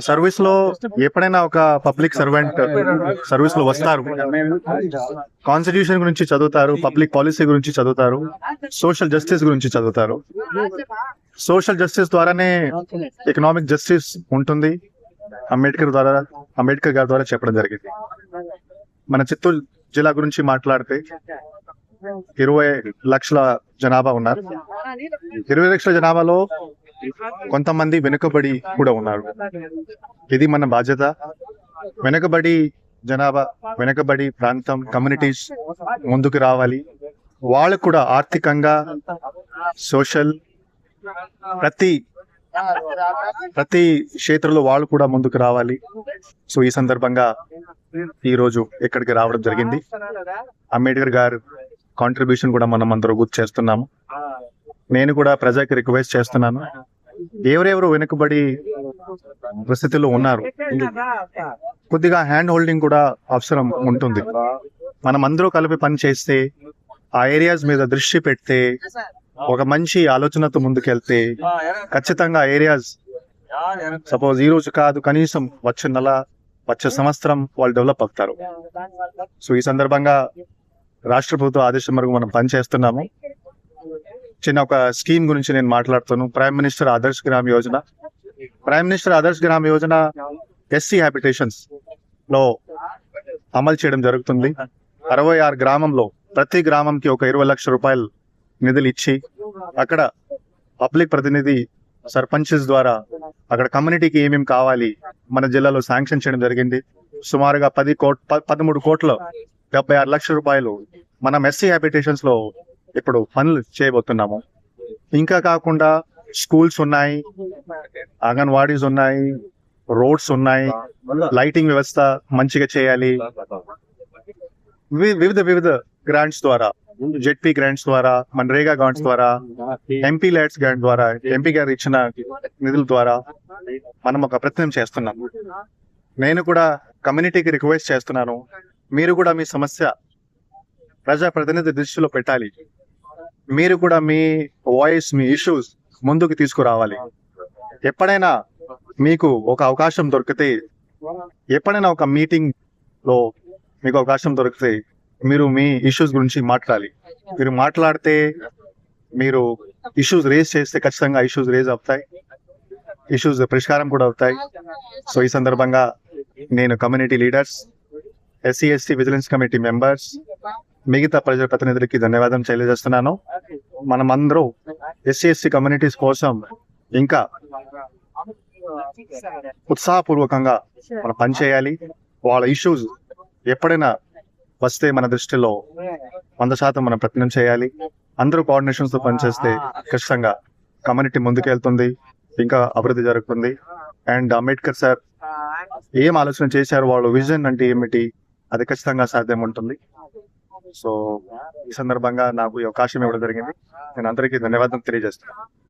సర్వీస్లో ఎప్పుడైనా ఒక పబ్లిక్ సర్వెంట్ సర్వీస్లో వస్తారు? కాన్స్టిట్యూషన్ గురించి చదువుతారు పబ్లిక్ పాలసీ గురించి చదువుతారు సోషల్ జస్టిస్ గురించి చదువుతారు. సోషల్ జస్టిస్ ద్వారానే ఎకనామిక్ జస్టిస్ ఉంటుంది. అంబేద్కర్ ద్వారా అంబేద్కర్ గారి ద్వారా చెప్పడం జరిగింది. మన చిత్తూరు జిల్లా గురించి మాట్లాడితే ఇరవై లక్షల జనాభా ఉన్నారు. ఇరవై లక్షల జనాభాలో కొంతమంది వెనుకబడి కూడా ఉన్నారు. ఇది మన బాధ్యత. వెనుకబడి జనాభా వెనుకబడి ప్రాంతం కమ్యూనిటీస్ ముందుకు రావాలి. వాళ్ళకు కూడా ఆర్థికంగా సోషల్ ప్రతి ప్రతి క్షేత్రంలో వాళ్ళు కూడా ముందుకు రావాలి. సో ఈ సందర్భంగా ఈ రోజు ఇక్కడికి రావడం జరిగింది. అంబేద్కర్ గారు కాంట్రిబ్యూషన్ కూడా మనం అందరూ గుర్తు చేస్తున్నాము. నేను కూడా ప్రజలకు రిక్వెస్ట్ చేస్తున్నాను. ఎవరెవరు వెనుకబడి పరిస్థితుల్లో ఉన్నారు? కొద్దిగా హ్యాండ్ హోల్డింగ్ కూడా అవసరం ఉంటుంది. మనం అందరూ కలిపి పని చేస్తే ఆ ఏరియాస్ మీద దృష్టి పెడితే ఒక మంచి ఆలోచనతో ముందుకెళ్తే ఖచ్చితంగా ఏరియాస్ సపోజ్ ఈ రోజు కాదు కనీసం వచ్చే నెల వచ్చే సంవత్సరం వాళ్ళు డెవలప్ అవుతారు. సో ఈ సందర్భంగా రాష్ట్ర ప్రభుత్వ ఆదేశం వరకు మనం పని చేస్తున్నాము చిన్న ఒక స్కీమ్ గురించి నేను మాట్లాడుతాను. Prime minister Adarsh Gram Yojana prime minister Adarsh Gram Yojana SC హ్యాబిటేషన్స్లో అమలు చేయడం జరుగుతుంది. అరవై ఆరు గ్రామంలో ప్రతి గ్రామంకి ఒక ఇరవై లక్షల రూపాయలు నిధులు ఇచ్చి అక్కడ పబ్లిక్ ప్రతినిధి సర్పంచెస్ ద్వారా అక్కడ కమ్యూనిటీకి ఏమేమి కావాలి మన జిల్లాలో శాంక్షన్ చేయడం జరిగింది. సుమారుగా పది కోట్ ప- పదమూడు కోట్ల డెబ్బై ఆరు లక్షల రూపాయలు మనం ఎస్సీ హ్యాబిటేషన్స్లో ఇప్పుడు పనులు చేయబోతున్నాము. ఇంకా కాకుండా స్కూల్స్ ఉన్నాయి అంగన్వాడీస్ ఉన్నాయి రోడ్స్ ఉన్నాయి లైటింగ్ వ్యవస్థ మంచిగా చేయాలి. వివిధ వివిధ గ్రాంట్స్ ద్వారా జెడ్పీ గ్రాంట్స్ ద్వారా మన్రేగా గ్రాంట్స్ ద్వారా ఎంపీ ల్యాడ్స్ గ్రాంట్ ద్వారా ఎంపీ గారు ఇచ్చిన నిధుల ద్వారా మనం ఒక ప్రయత్నం చేస్తున్నాం. నేను కూడా కమ్యూనిటీకి రిక్వెస్ట్ చేస్తున్నాను. మీరు కూడా మీ సమస్య ప్రజా ప్రతినిధి దృష్టిలో పెట్టాలి. మీరు కూడా మీ వాయిస్ మీ ఇష్యూస్ ముందుకు తీసుకురావాలి. ఎప్పుడైనా మీకు ఒక అవకాశం దొరికితే ఎప్పుడైనా ఒక మీటింగ్లో మీకు అవకాశం దొరికితే మీరు మీ ఇష్యూస్ గురించి మాట్లాడాలి. మీరు మాట్లాడితే మీరు ఇష్యూస్ రేజ్ చేస్తే ఖచ్చితంగా ఇష్యూస్ రేజ్ అవుతాయి. ఇష్యూస్ పరిష్కారం కూడా అవుతాయి. సో ఈ సందర్భంగా నేను community leaders SC ST vigilance committee members మిగతా ప్రజల ప్రతినిధులకి ధన్యవాదం తెలియజేస్తున్నాను. మనం అందరూ ఎస్సీ కమ్యూనిటీస్ కోసం ఇంకా ఉత్సాహపూర్వకంగా మనం పనిచేయాలి. వాళ్ళ ఇష్యూస్ ఎప్పుడైనా వస్తే మన దృష్టిలో వంద శాతం మనం ప్రయత్నం చేయాలి. అందరూ కోఆర్డినేషన్స్తో పనిచేస్తే ఖచ్చితంగా కమ్యూనిటీ ముందుకెళ్తుంది ఇంకా అభివృద్ధి జరుగుతుంది. అండ్ అంబేద్కర్ సార్ ఏం ఆలోచన చేశారు? వాళ్ళు విజన్ అంటే ఏమిటి? అది ఖచ్చితంగా సాధ్యం ఉంటుంది. సో ఈ సందర్భంగా నాకు ఈ అవకాశం ఇవ్వడం జరిగింది. నేను అందరికీ ధన్యవాదం తెలియజేస్తున్నాను.